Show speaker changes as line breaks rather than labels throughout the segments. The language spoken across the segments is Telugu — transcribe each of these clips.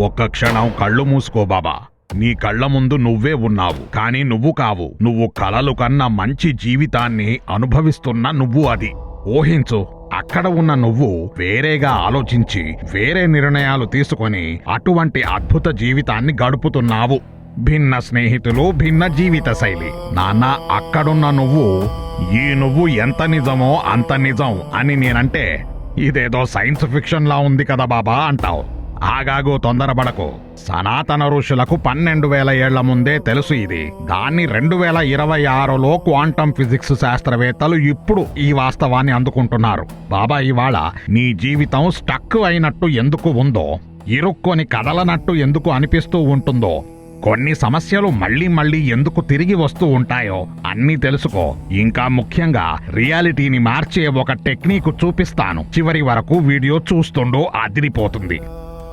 ఒక్క క్షణం కళ్ళు మూసుకో బాబా. నీ కళ్ళ ముందు నువ్వే ఉన్నావు. కానీ నువ్వు కావు. నువ్వు కలలు కన్న మంచి జీవితాన్ని అనుభవిస్తున్న నువ్వు అది. ఊహించు అక్కడ ఉన్న నువ్వు వేరేగా ఆలోచించి వేరే నిర్ణయాలు తీసుకొని అటువంటి అద్భుత జీవితాన్ని గడుపుతున్నావు. భిన్న స్నేహితులు భిన్న జీవిత శైలి. నాన్న అక్కడున్న నువ్వు ఈ నువ్వు ఎంత నిజమో అంత నిజం అని నేనంటే ఇదేదో సైన్స్ ఫిక్షన్లా ఉంది కదా బాబా అంటావు. ఆగాగు తొందరపడకు. సనాతన ఋషులకు పన్నెండు వేల ఏళ్ళ ముందే తెలుసు ఇది. దాన్ని రెండు వేల ఇరవై ఆరులో క్వాంటం ఫిజిక్స్ శాస్త్రవేత్తలు ఇప్పుడు ఈ వాస్తవాన్ని అందుకుంటున్నారు. బాబా ఇవాళ నీ జీవితం స్టక్ అయినట్టు ఎందుకు ఉందో ఇరుక్కొని కదలనట్టు ఎందుకు అనిపిస్తూ ఉంటుందో కొన్ని సమస్యలు మళ్ళీ మళ్ళీ ఎందుకు తిరిగి వస్తూ ఉంటాయో అన్నీ తెలుసుకో. ఇంకా ముఖ్యంగా రియాలిటీని మార్చే ఒక టెక్నిక్ చూపిస్తాను. చివరి వరకు వీడియో చూస్తుండో అదిరిపోతుంది.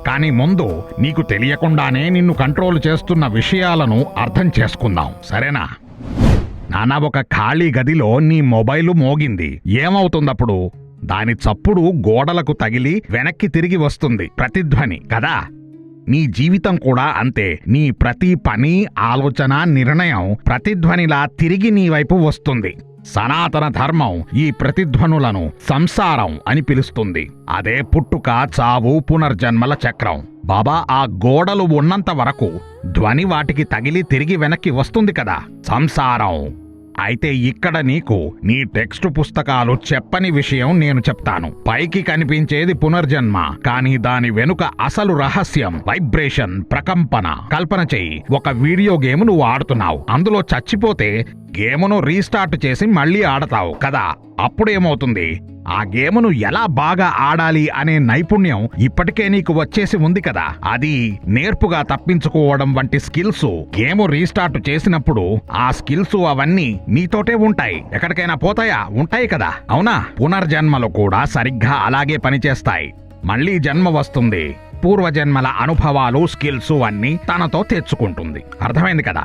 కానీ ముందు నీకు తెలియకుండానే నిన్ను కంట్రోల్ చేస్తున్న విషయాలను అర్థం చేసుకుందాం. సరేనా? నానా ఒక ఖాళీ గదిలో నీ మొబైలు మోగింది. ఏమవుతుందప్పుడు? దాని చప్పుడు గోడలకు తగిలి వెనక్కి తిరిగి వస్తుంది. ప్రతిధ్వని కదా? నీ జీవితం కూడా అంతే. నీ ప్రతి పని ఆలోచన నిర్ణయం ప్రతిధ్వనిలా తిరిగి నీ వైపు వస్తుంది. సనాతన ధర్మం ఈ ప్రతిధ్వనులను సంసారం అని పిలుస్తుంది. అదే పుట్టుక చావు పునర్జన్మల చక్రం. బాబా ఆ గోడలు ఉన్నంత వరకు ధ్వని వాటికి తగిలి తిరిగి వెనక్కి వస్తుంది కదా. సంసారం. అయితే ఇక్కడ నీకు నీ టెక్స్ట్ పుస్తకాలు చెప్పని విషయం నేను చెప్తాను. పైకి కనిపించేది పునర్జన్మ కానీ దాని వెనుక అసలు రహస్యం వైబ్రేషన్ ప్రకంపన. కల్పన చెయ్యి. ఒక వీడియో గేమ్ నువ్వు ఆడుతున్నావు. అందులో చచ్చిపోతే గేమును రీస్టార్ట్ చేసి మళ్ళీ ఆడతావు కదా. అప్పుడేమవుతుంది? ఆ గేమును ఎలా బాగా ఆడాలి అనే నైపుణ్యం ఇప్పటికే నీకు వచ్చేసి ఉంది కదా. అది నేర్పుగా తప్పించుకోవడం వంటి స్కిల్స్ గేమ్ రీస్టార్ట్ చేసినప్పుడు ఆ స్కిల్స్ అవన్నీ నీతోటే ఉంటాయి. ఎక్కడికైనా పోతాయా? ఉంటాయి కదా. అవునా? పునర్జన్మలు కూడా సరిగ్గా అలాగే పనిచేస్తాయి. మళ్ళీ జన్మ వస్తుంది. పూర్వజన్మల అనుభవాలు స్కిల్స్ అన్నీ తనతో తెచ్చుకుంటుంది. అర్థమైంది కదా?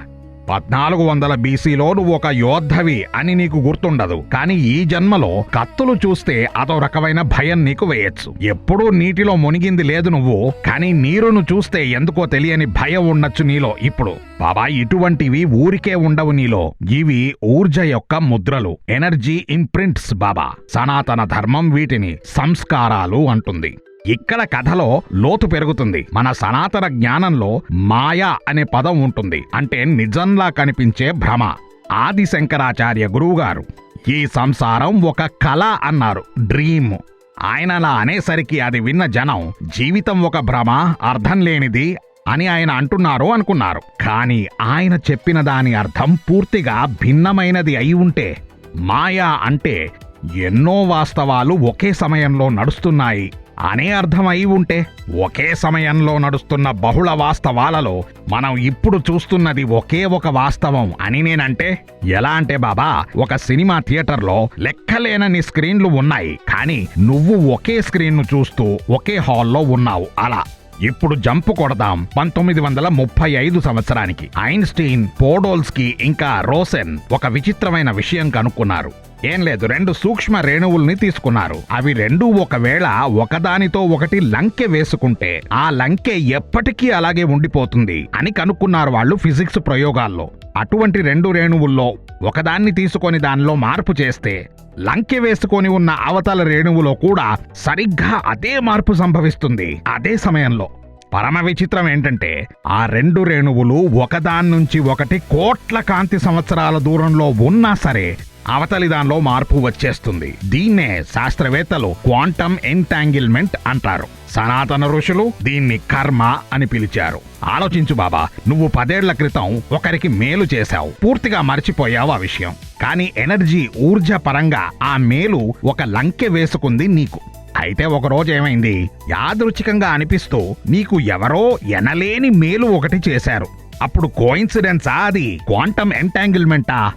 పద్నాలుగు వందల బీసీలో నువ్వు ఒక యోద్ధవి అని నీకు గుర్తుండదు. కానీ ఈ జన్మలో కత్తులు చూస్తే అదో రకమైన భయం నీకు వేయచ్చు. ఎప్పుడూ నీటిలో మునిగింది లేదు నువ్వు కానీ నీరును చూస్తే ఎందుకో తెలియని భయం ఉండొచ్చు నీలో ఇప్పుడు. బాబా ఇటువంటివి ఊరికే ఉండవు నీలో. ఇవి ఊర్జ యొక్క ముద్రలు. ఎనర్జీ ఇంప్రింట్స్ బాబా. సనాతన ధర్మం వీటిని సంస్కారాలు అంటుంది. ఇక్కడ కథలో లోతు పెరుగుతుంది. మన సనాతన జ్ఞానంలో మాయా అనే పదం ఉంటుంది. అంటే నిజంలా కనిపించే భ్రమ. ఆది శంకరాచార్య గురువుగారు ఈ సంసారం ఒక కళ అన్నారు. డ్రీమ్. ఆయన అలా అనేసరికి అది విన్న జనం జీవితం ఒక భ్రమ అర్థం లేనిది అని ఆయన అంటున్నారు అనుకున్నారు. కానీ ఆయన చెప్పిన దాని అర్థం పూర్తిగా భిన్నమైనది అయి ఉంటే మాయా అంటే ఎన్నో వాస్తవాలు ఒకే సమయంలో నడుస్తున్నాయి. అనే అర్థం అయి ఉంటే ఒకే సమయంలో నడుస్తున్న బహుళ వాస్తవాలలో మనం ఇప్పుడు చూస్తున్నది ఒకే ఒక వాస్తవం అని నేనంటే ఎలా అంటే బాబా ఒక సినిమా థియేటర్లో లెక్కలేనని స్క్రీన్లు ఉన్నాయి కానీ నువ్వు ఒకే స్క్రీన్ను చూస్తూ ఒకే హాల్లో ఉన్నావు అలా. ఇప్పుడు జంపు కొడదాం పంతొమ్మిది వందల ముప్పై ఐదు సంవత్సరానికి. ఐన్స్టీన్ పోడోల్స్కి ఇంకా రోసెన్ ఒక విచిత్రమైన విషయం కనుక్కున్నారు. ఏం లేదు రెండు సూక్ష్మ రేణువుల్ని తీసుకున్నారు. అవి రెండు ఒకవేళ ఒకదానితో ఒకటి లంకె వేసుకుంటే ఆ లంకె ఎప్పటికీ అలాగే ఉండిపోతుంది అని కనుక్కున్నారు వాళ్ళు ఫిజిక్స్ ప్రయోగాల్లో. అటువంటి రెండు రేణువుల్లో ఒకదాన్ని తీసుకొని దానిలో మార్పు చేస్తే లంకె వేసుకొని ఉన్న అవతల రేణువులో కూడా సరిగ్గా అదే మార్పు సంభవిస్తుంది. అదే సమయంలో పరమ విచిత్రం ఏంటంటే ఆ రెండు రేణువులు ఒకదాన్నుంచి ఒకటి కోట్ల కాంతి సంవత్సరాల దూరంలో ఉన్నా సరే అవతలి దానిలో మార్పు వచ్చేస్తుంది. దీన్నే శాస్త్రవేత్తలు క్వాంటమ్ ఎంటాంగిల్మెంట్ అంటారు. సనాతన ఋషులు దీన్ని కర్మ అని పిలిచారు. ఆలోచించు బాబా నువ్వు పదేళ్ళ క్రితం ఒకరికి మేలు చేశావు. పూర్తిగా మర్చిపోయావు ఆ విషయం. కానీ ఎనర్జీ ఊర్జ పరంగా ఆ మేలు ఒక లంకె వేసుకుంది నీకు. అయితే ఒకరోజు ఏమైంది? యాదృచ్ఛికంగా అనిపిస్తూ నీకు ఎవరో ఎనలేని మేలు ఒకటి చేశారు. అప్పుడు కోయిన్సిడెన్సా అది? క్వాంటమ్ ఎంటాంగిల్మెంటా?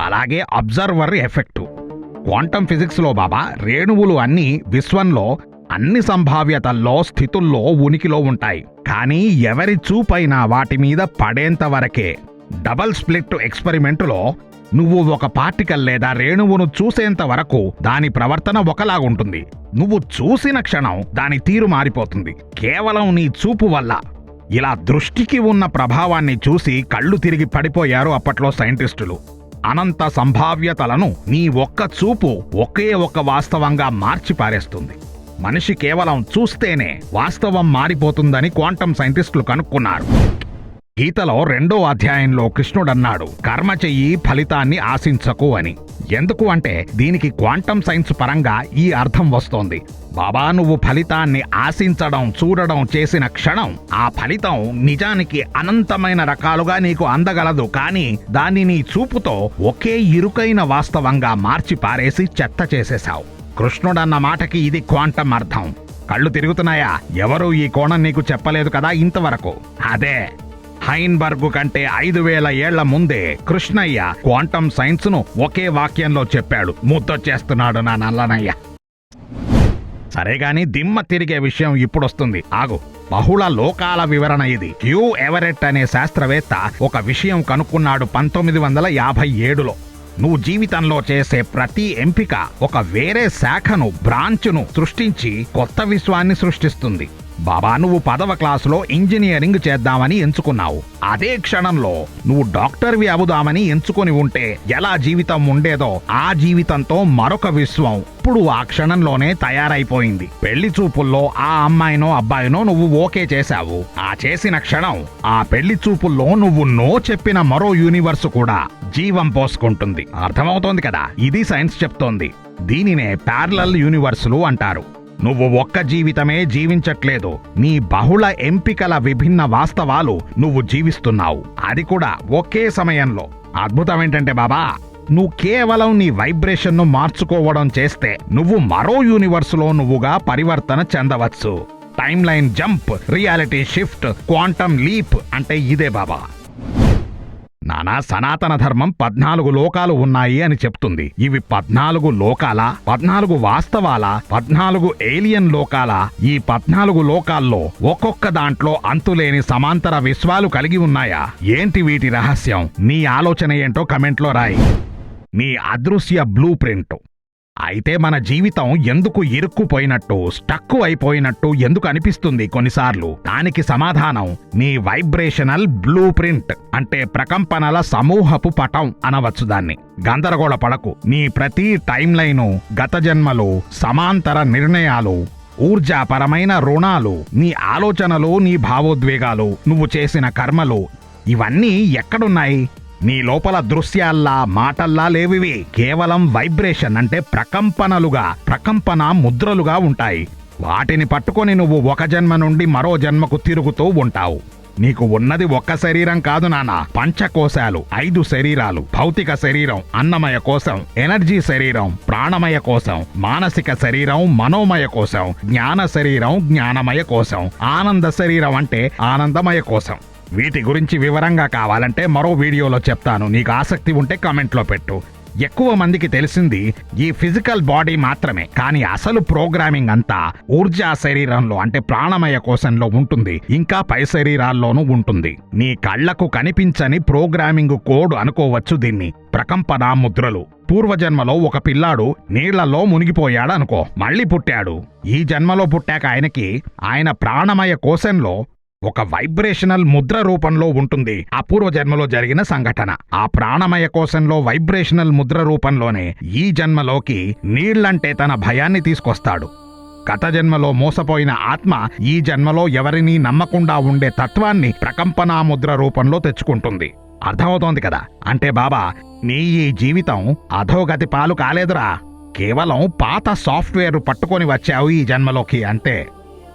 అలాగే అబ్జర్వర్ ఎఫెక్టు. క్వాంటమ్ ఫిజిక్స్లో బాబా రేణువులు అన్నీ విశ్వంలో అన్ని సంభావ్యతల్లో స్థితుల్లో ఉనికిలో ఉంటాయి. కానీ ఎవరి చూపైనా వాటి మీద పడేంత వరకే. డబల్ స్ప్లిట్ ఎక్స్పెరిమెంటులో నువ్వు ఒక పార్టికల్ లేదా రేణువును చూసేంత వరకు దాని ప్రవర్తన ఒకలాగుంటుంది. నువ్వు చూసిన క్షణం దాని తీరు మారిపోతుంది. కేవలం నీ చూపు వల్ల. ఇలా దృష్టికి ఉన్న ప్రభావాన్ని చూసి కళ్ళు తిరిగి పడిపోయారు అప్పట్లో సైంటిస్టులు. అనంత సంభావ్యతలను నీ ఒక్క చూపు ఒకే ఒక్క వాస్తవంగా మార్చి పారేస్తుంది. మనిషి కేవలం చూస్తేనే వాస్తవం మారిపోతుందని క్వాంటం సైంటిస్టులు కనుక్కున్నారు. గీతలో రెండో అధ్యాయంలో కృష్ణుడన్నాడు కర్మ చెయ్యి ఫలితాన్ని ఆశించకు అని. ఎందుకు అంటే దీనికి క్వాంటం సైన్స్ పరంగా ఈ అర్థం వస్తోంది. బాబా నువ్వు ఫలితాన్ని ఆశించడం చూడడం చేసిన క్షణం ఆ ఫలితం నిజానికి అనంతమైన రకాలుగా నీకు అందగలదు. కానీ దాన్ని నీ చూపుతో ఒకే ఇరుకైన వాస్తవంగా మార్చి పారేసి చెత్త చేసేశావు. కృష్ణుడన్న మాటకి ఇది క్వాంటం అర్థం. కళ్ళు తిరుగుతున్నాయా? ఎవరూ ఈ కోణం నీకు చెప్పలేదు కదా ఇంతవరకు. అదే. హైన్బర్గ్ కంటే ఐదు వేల ఏళ్ళ ముందే కృష్ణయ్య క్వాంటం సైన్స్ను ఒకే వాక్యంలో చెప్పాడు. ముద్దొచ్చేస్తున్నాడు నా నల్లనయ్య. సరే గాని దిమ్మ తిరిగే విషయం ఇప్పుడొస్తుంది. ఆగు. బహుళ లోకాల వివరణ ఇది. క్యూ ఎవరెట్ అనే శాస్త్రవేత్త ఒక విషయం కనుక్కున్నాడు పంతొమ్మిది వందల యాభై ఏడులో. నువ్వు జీవితంలో చేసే ప్రతి ఎంపిక ఒక వేరే శాఖను బ్రాంచ్ను సృష్టించి కొత్త విశ్వాన్ని సృష్టిస్తుంది. బాబా నువ్వు పదవ క్లాసులో ఇంజనీరింగ్ చేద్దామని ఎంచుకున్నావు. అదే క్షణంలో నువ్వు డాక్టర్వి అవుదామని ఎంచుకొని ఉంటే ఎలా జీవితం ఉండేదో ఆ జీవితంతో మరొక విశ్వం ఇప్పుడు ఆ క్షణంలోనే తయారైపోయింది. పెళ్ళి చూపుల్లో ఆ అమ్మాయినో అబ్బాయినో నువ్వు ఓకే చేశావు. ఆ చేసిన క్షణం ఆ పెళ్ళి చూపుల్లో నువ్వు నో చెప్పిన మరో యూనివర్స్ కూడా జీవం పోసుకుంటుంది. అర్థమవుతోంది కదా? ఇది సైన్స్ చెప్తోంది. దీనినే ప్యారలల్ యూనివర్సులు అంటారు. నువ్వు ఒక్క జీవితమే జీవించట్లేదు. నీ బహుళ ఎంపికల విభిన్న వాస్తవాలు నువ్వు జీవిస్తున్నావు. అది కూడా ఒకే సమయంలో. అద్భుతం ఏంటంటే బాబా నువ్వు కేవలం నీ వైబ్రేషన్ను మార్చుకోవడం చేస్తే నువ్వు మరో యూనివర్స్లో నువ్వుగా పరివర్తన చెందవచ్చు. Timeline jump reality shift quantum leap అంటే ఇదే బాబా. నానా సనాతన ధర్మం పద్నాలుగు లోకాలు ఉన్నాయి అని చెప్తుంది. ఇవి పద్నాలుగు లోకాల? పద్నాలుగు వాస్తవాల? పద్నాలుగు ఏలియన్ లోకాల? ఈ పద్నాలుగు లోకాల్లో ఒక్కొక్క దాంట్లో అంతులేని సమాంతర విశ్వాలు కలిగి ఉన్నాయా? ఏంటి వీటి రహస్యం? నీ ఆలోచన ఏంటో కమెంట్లో రాయి. నీ అదృశ్య బ్లూ ప్రింట్. అయితే మన జీవితం ఎందుకు ఇరుక్కుపోయినట్టు స్టక్కు అయిపోయినట్టు ఎందుకు అనిపిస్తుంది కొన్నిసార్లు? దానికి సమాధానం నీ వైబ్రేషనల్ బ్లూ ప్రింట్ అంటే ప్రకంపనల సమూహపు పటం అనవచ్చు దాన్ని. గందరగోళ పడకు. నీ ప్రతి టైం లైను గత జన్మలు సమాంతర నిర్ణయాలు ఊర్జాపరమైన రుణాలు నీ ఆలోచనలు నీ భావోద్వేగాలు నువ్వు చేసిన కర్మలు ఇవన్నీ ఎక్కడున్నాయి? నీ లోపల దృశ్యాల్లా మాటల్లా లేవివి. కేవలం వైబ్రేషన్ అంటే ప్రకంపనలుగా ప్రకంపన ముద్రలుగా ఉంటాయి. వాటిని పట్టుకొని నువ్వు ఒక జన్మ నుండి మరో జన్మకు తిరుగుతూ ఉంటావు. నీకు ఉన్నది ఒక్క శరీరం కాదు నాన్న. పంచకోశాలు ఐదు శరీరాలు. భౌతిక శరీరం అన్నమయ కోసం ఎనర్జీ శరీరం ప్రాణమయ కోసం మానసిక శరీరం మనోమయ కోశం జ్ఞాన శరీరం జ్ఞానమయ కోశం. ఆనంద శరీరం అంటే ఆనందమయ కోశం. వీటి గురించి వివరంగా కావాలంటే మరో వీడియోలో చెప్తాను. నీకు ఆసక్తి ఉంటే కామెంట్లో పెట్టు. ఎక్కువ మందికి తెలిసింది ఈ ఫిజికల్ బాడీ మాత్రమే కానీ అసలు ప్రోగ్రామింగ్ అంతా ఊర్జా శరీరంలో అంటే ప్రాణమయ కోశంలో ఉంటుంది. ఇంకా పై శరీరాల్లోనూ ఉంటుంది. నీ కళ్ళకు కనిపించని ప్రోగ్రామింగ్ కోడ్ అనుకోవచ్చు దీన్ని. ప్రకంపన ముద్రలు. పూర్వజన్మలో ఒక పిల్లాడు నీళ్ళలో మునిగిపోయాడు అనుకో మళ్ళీ పుట్టాడు. ఈ జన్మలో పుట్టాక ఆయనకి ఆయన ప్రాణమయ కోశంలో ఒక వైబ్రేషనల్ ముద్ర రూపంలో ఉంటుంది. ఆ పూర్వజన్మలో జరిగిన సంఘటన. ఆ ప్రాణమయ కోశంలో వైబ్రేషనల్ ముద్ర రూపంలోనే ఈ జన్మలోకి నీళ్ళంటే తన భయాన్ని తీసుకొస్తాడు. గత జన్మలో మోసపోయిన ఆత్మ ఈ జన్మలో ఎవరినీ నమ్మకుండా ఉండే తత్వాన్ని ప్రకంపనా ముద్ర రూపంలో తెచ్చుకుంటుంది. అర్థమవుతోంది కదా? అంటే బాబా నీ ఈ జీవితం అధోగతి పాలు కాలేదురా. కేవలం పాత సాఫ్ట్వేర్ పట్టుకొని వచ్చావు ఈ జన్మలోకి అంతే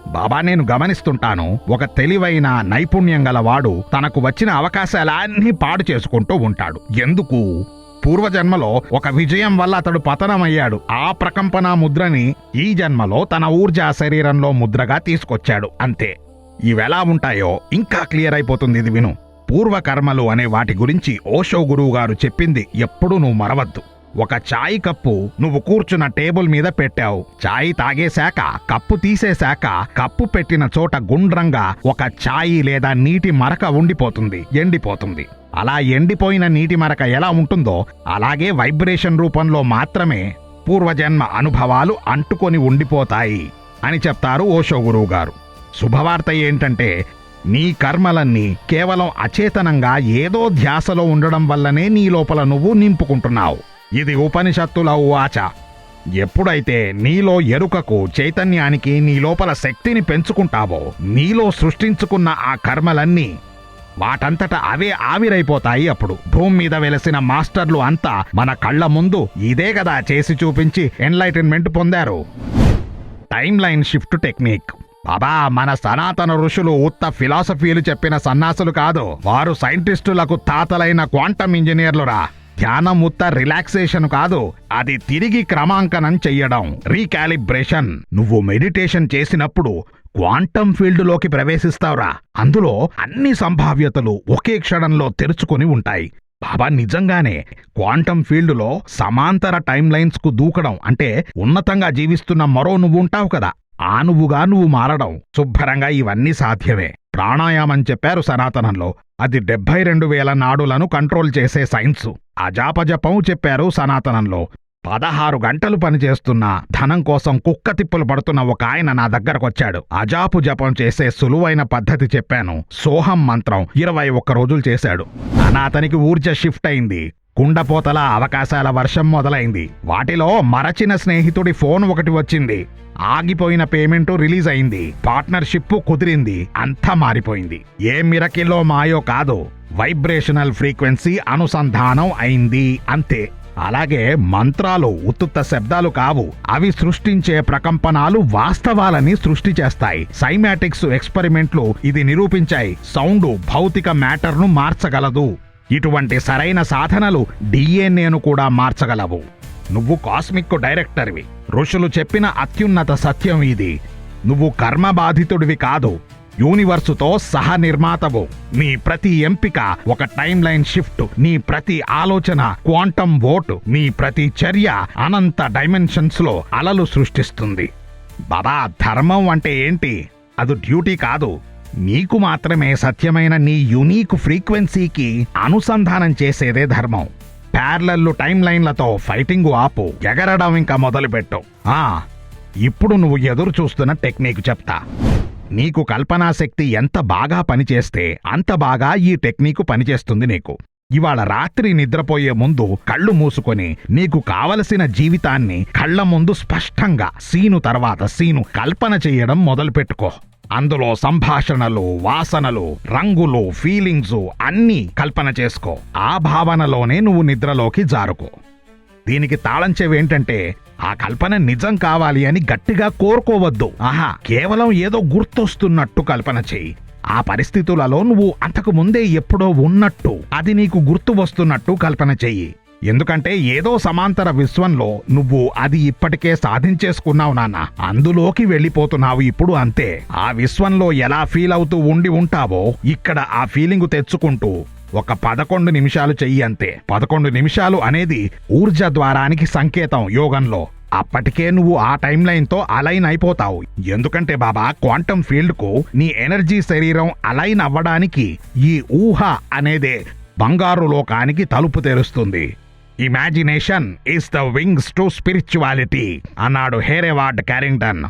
బాబా నేను గమనిస్తుంటాను. ఒక తెలివైన నైపుణ్యం గలవాడు తనకు వచ్చిన అవకాశాలన్నీ పాడు చేసుకుంటూ ఉంటాడు. ఎందుకు? పూర్వజన్మలో ఒక విజయం వల్ల అతడు పతనమయ్యాడు. ఆ ప్రకంపన ముద్రని ఈ జన్మలో తన ఊర్జా శరీరంలో ముద్రగా తీసుకొచ్చాడు. అంతే. ఇవెలా ఉంటాయో ఇంకా క్లియర్ అయిపోతుంది ఇది విను. పూర్వకర్మలు అనే వాటి గురించి ఓషో గురువు గారు చెప్పింది ఎప్పుడూ నువ్వు మరవద్దు. ఒక చాయ్ కప్పు నువ్వు కూర్చున్న టేబుల్ మీద పెట్టావు. చాయ్ తాగేశాక కప్పు తీసేశాక కప్పు పెట్టిన చోట గుండ్రంగా ఒక చాయ్ లేదా నీటి మరక ఉండిపోతుంది ఎండిపోతుంది. అలా ఎండిపోయిన నీటి మరక ఎలా ఉంటుందో అలాగే వైబ్రేషన్ రూపంలో మాత్రమే పూర్వజన్మ అనుభవాలు అంటుకొని ఉండిపోతాయి అని చెప్తారు ఓషో గురువు గారు శుభవార్త ఏంటంటే నీ కర్మలన్నీ కేవలం అచేతనంగా ఏదో ధ్యాసలో ఉండడం వల్లనే నీ లోపల నువ్వు నింపుకుంటున్నావు. ఇది ఉపనిషత్తుల వాచ. ఎప్పుడైతే నీలో ఎరుకకు చైతన్యానికి నీ లోపల శక్తిని పెంచుకుంటావో నీలో సృష్టించుకున్న ఆ కర్మలన్నీ వాటంతట అవే ఆవిరైపోతాయి అప్పుడు. భూమి మీద వెలసిన మాస్టర్లు అంతా మన కళ్ళ ముందు ఇదే కదా చేసి చూపించి ఎన్లైటన్మెంట్ పొందారు. Timeline shift technique. బాబా మన సనాతన ఋషులు ఉత్త ఫిలాసఫీలు చెప్పిన సన్నాసులు కాదు. వారు సైంటిస్టులకు తాతలైన క్వాంటమ్ ఇంజనీర్లురా. ధ్యానం ఉత్త రిలాక్సేషన్ కాదు అది తిరిగి క్రమాంకనం చెయ్యడం. రీకాలిబ్రేషన్. నువ్వు మెడిటేషన్ చేసినప్పుడు క్వాంటమ్ ఫీల్డ్లోకి ప్రవేశిస్తావురా. అందులో అన్ని సంభావ్యతలు ఒకే క్షణంలో తెరుచుకొని ఉంటాయి. బాబా నిజంగానే క్వాంటమ్ ఫీల్డ్లో సమాంతర టైం లైన్స్కు దూకడం అంటే ఉన్నతంగా జీవిస్తున్న మరో నువ్వు ఉంటావు కదా. ఆ నువ్వుగా నువ్వు మారడం శుభ్రంగా ఇవన్నీ సాధ్యమే. ప్రాణాయామం చెప్పారు సనాతనంలో. అది డెబ్బై రెండు వేల నాడులను కంట్రోల్ చేసే సైన్సు. అజాపజపం చెప్పారు సనాతనంలో. పదహారు గంటలు పనిచేస్తున్న ధనం కోసం కుక్క తిప్పులు పడుతున్న ఒక ఆయన నా దగ్గరకొచ్చాడు. అజాపు జపం చేసే సులువైన పద్ధతి చెప్పాను. సోహం మంత్రం ఇరవై ఒక్క రోజులు చేశాడు. అనా అతనికి ఊర్జ షిఫ్ట్ అయింది. కుండపోతల అవకాశాల వర్షం మొదలైంది. వాటిలో మరచిన స్నేహితుడి ఫోన్ ఒకటి వచ్చింది. ఆగిపోయిన పేమెంటు రిలీజ్ అయింది. పార్ట్నర్షిప్ కుదిరింది. అంతా మారిపోయింది. ఏ మిరకిల్లో మాయో కాదు. వైబ్రేషనల్ ఫ్రీక్వెన్సీ అనుసంధానం అయింది అంతే. అలాగే మంత్రాలు ఉత్తుత్త శబ్దాలు కావు. అవి సృష్టించే ప్రకంపనాలు వాస్తవాలని సృష్టి చేస్తాయి. సైమాటిక్స్ ఎక్స్పెరిమెంట్లు ఇది నిరూపించాయి. సౌండ్ భౌతిక మ్యాటర్ను మార్చగలదు. ఇటువంటి సరైన సాధనలు డిఎన్ఏను కూడా మార్చగలవు. నువ్వు కాస్మిక్ డైరెక్టర్వి. ఋషులు చెప్పిన అత్యున్నత సత్యం ఇది. నువ్వు కర్మ బాధితుడివి కాదు. యూనివర్సుతో సహ నిర్మాతవు. నీ ప్రతి ఎంపిక ఒక టైం లైన్ షిఫ్ట్. నీ ప్రతి ఆలోచన క్వాంటం ఓటు నీ ప్రతి చర్య అనంత డైమెన్షన్స్లో అలలు సృష్టిస్తుంది. బాబా ధర్మం అంటే ఏంటి? అది డ్యూటీ కాదు. నీకు మాత్రమే సత్యమైన నీ యునీక్ ఫ్రీక్వెన్సీకి అనుసంధానం చేసేదే ధర్మం. ప్యార్లల్లు టైం లైన్లతో ఫైటింగ్ ఆపు. ఎగరడం ఇంకా మొదలుపెట్టు. ఆ ఇప్పుడు నువ్వు ఎదురు చూస్తున్న టెక్నిక్ చెప్తా. నీకు కల్పనాశక్తి ఎంత బాగా పనిచేస్తే అంత బాగా ఈ టెక్నిక్ పనిచేస్తుంది నీకు. ఇవాళ రాత్రి నిద్రపోయే ముందు కళ్ళు మూసుకొని నీకు కావలసిన జీవితాన్ని కళ్ళ ముందు స్పష్టంగా సీను తర్వాత సీను కల్పన చేయడం మొదలుపెట్టుకో. అందులో సంభాషణలు వాసనలు రంగులు ఫీలింగ్స్ అన్నీ కల్పన చేసుకో. ఆ భావనలోనే నువ్వు నిద్రలోకి జారుకో. దీనికి తాళం చెవేంటంటే ఆ కల్పన నిజం కావాలి అని గట్టిగా కోరుకోవద్దు. ఆహా కేవలం ఏదో గుర్తొస్తున్నట్టు కల్పన చెయ్యి ఆ పరిస్థితులలో నువ్వు అంతకు ముందే ఎప్పుడో ఉన్నట్టు అది నీకు గుర్తు వస్తున్నట్టు కల్పన చెయ్యి. ఎందుకంటే ఏదో సమాంతర విశ్వంలో నువ్వు అది ఇప్పటికే సాధించేసుకున్నావు నాన్న. అందులోకి వెళ్ళిపోతున్నావు ఇప్పుడు అంతే. ఆ విశ్వంలో ఎలా ఫీల్ అవుతూ ఉండి ఉంటావో ఇక్కడ ఆ ఫీలింగ్ తెచ్చుకుంటూ ఒక పదకొండు నిమిషాలు చెయ్యి అంతే. పదకొండు నిమిషాలు అనేది ఊర్జ ద్వారానికి సంకేతం యోగంలో. అప్పటికే నువ్వు ఆ టైం లైన్తో అలైన్ అయిపోతావు. ఎందుకంటే బాబా క్వాంటమ్ ఫీల్డ్కు నీ ఎనర్జీ శరీరం అలైన్ అవ్వడానికి ఈ ఊహ అనేదే బంగారు లోకానికి తలుపు తెరుస్తుంది. Imagination is the wings to spirituality అన్నాడు హేరేవార్డ్ క్యారింగ్టన్.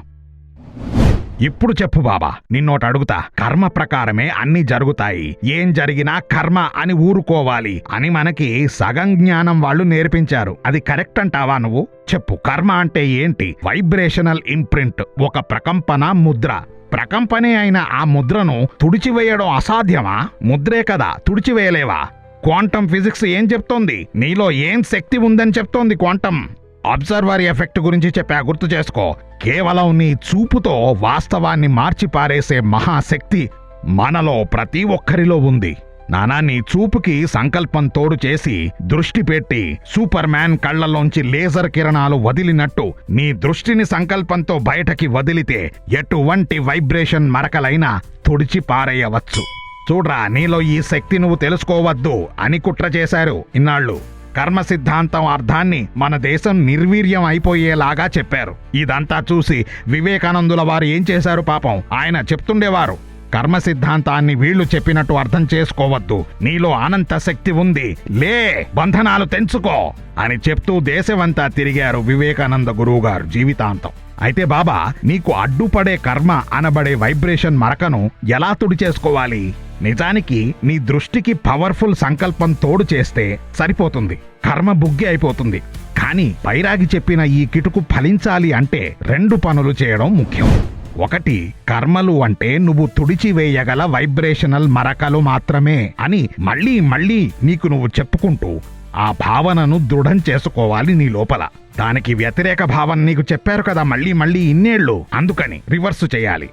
ఇప్పుడు చెప్పు బాబా నిన్నోటి అడుగుతా. కర్మ ప్రకారమే అన్ని జరుగుతాయి. ఏం జరిగినా కర్మ అని ఊరుకోవాలి అని మనకి సగం జ్ఞానం వాళ్ళు నేర్పించారు. అది కరెక్ట్ అంటావా నువ్వు? చెప్పు కర్మ అంటే ఏంటి? వైబ్రేషనల్ ఇంప్రింట్ ఒక ప్రకంపన ముద్ర. ప్రకంపనే అయిన ఆ ముద్రను తుడిచివేయడం అసాధ్యమా? ముద్రే కదా తుడిచివేయలేవా? క్వాంటం ఫిజిక్స్ ఏం చెప్తోంది? నీలో ఏం శక్తి ఉందని చెప్తోంది క్వాంటం. అబ్జర్వర్ ఎఫెక్ట్ గురించి చెప్పా గుర్తు చేసుకో. కేవలం నీ చూపుతో వాస్తవాన్ని మార్చి పారేసే మహాశక్తి మనలో ప్రతి ఒక్కరిలో ఉంది. నానా నీ చూపుకి సంకల్పం తోడు చేసి దృష్టి పెట్టి సూపర్ మ్యాన్ కళ్ళలోంచి లేజర్ కిరణాలు వదిలినట్టు నీ దృష్టిని సంకల్పంతో బయటకి వదిలితే ఎటువంటి వైబ్రేషన్ మరకలైనా తుడిచి పారేయవచ్చు చూడ్రా నీలో ఈ శక్తి నువ్వు తెలుసుకోవద్దు అని కుట్ర చేశారు ఇన్నాళ్ళు. కర్మ సిద్ధాంతం అర్థాన్ని మన దేశం నిర్వీర్యం అయిపోయేలాగా చెప్పారు. ఇదంతా చూసి వివేకానందుల వారు ఏం చేశారు పాపం? ఆయన చెప్తుండేవారు కర్మ సిద్ధాంతాన్ని వీళ్ళు చెప్పినట్టు అర్థం చేసుకోవద్దు. నీలో అనంత శక్తి ఉంది. లే బంధనాలు తెంచుకో అని చెప్తూ దేశమంతా తిరిగారు వివేకానంద గురువు గారు జీవితాంతం. అయితే బాబా నీకు అడ్డుపడే కర్మ అనబడే వైబ్రేషన్ మరకను ఎలా తుడి చేసుకోవాలి నిజానికి నీ దృష్టికి పవర్ఫుల్ సంకల్పం తోడు చేస్తే సరిపోతుంది. కర్మ బుగ్గి అయిపోతుంది. కానీ పైరాగి చెప్పిన ఈ కిటుకు ఫలించాలి అంటే రెండు పనులు చేయడం ముఖ్యం. ఒకటి కర్మలు అంటే నువ్వు తుడిచివేయగల వైబ్రేషనల్ మరకలు మాత్రమే అని మళ్ళీ మళ్ళీ నీకు నువ్వు చెప్పుకుంటూ ఆ భావనను దృఢం చేసుకోవాలి నీ లోపల. దానికి వ్యతిరేక భావన నీకు చెప్పారు కదా మళ్ళీ మళ్ళీ ఇన్నేళ్ళు. అందుకని రివర్సు చేయాలి.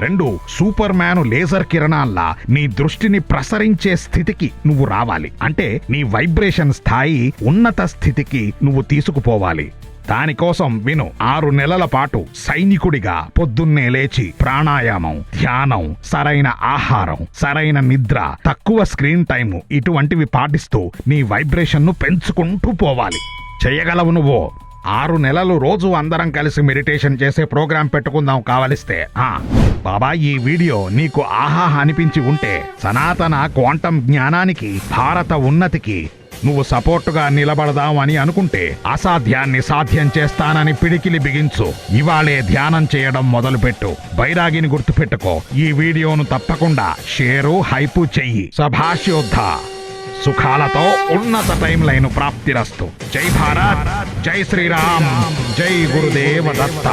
రెండు సూపర్ మ్యాన్ లేజర్ కిరణాల్లా నీ దృష్టిని ప్రసరించే స్థితికి నువ్వు రావాలి. అంటే నీ వైబ్రేషన్ స్థాయి ఉన్నత స్థితికి నువ్వు తీసుకుపోవాలి. దానికోసం విను ఆరు నెలల పాటు సైనికుడిగా పొద్దున్నే లేచి ప్రాణాయామం ధ్యానం సరైన ఆహారం సరైన నిద్ర తక్కువ స్క్రీన్ టైము ఇటువంటివి పాటిస్తూ నీ వైబ్రేషన్ను పెంచుకుంటూ పోవాలి. చేయగలవు నువ్వు. ఆరు నెలలు రోజు అందరం కలిసి మెడిటేషన్ చేసే ప్రోగ్రాం పెట్టుకుందాం కావలిస్తే బాబా ఈ వీడియో నీకు ఆహా అనిపించి ఉంటే సనాతన క్వాంటం జ్ఞానానికి భారత ఉన్నతికి నువ్వు సపోర్టుగా నిలబడదాం అని అనుకుంటే అసాధ్యాన్ని సాధ్యం చేస్తానని పిడికిలి బిగించు. ఇవాళే ధ్యానం చేయడం మొదలుపెట్టు. బైరాగిని గుర్తుపెట్టుకో. ఈ వీడియోను తప్పకుండా షేరు హైపు చెయ్యి. సభాష్యోద్ధ. సుఖాలతో ఉన్నత టైం లైన్ ప్రాప్తిరస్తు. జై భారత్ జై శ్రీరామ్ జై గురుదేవ దత్త.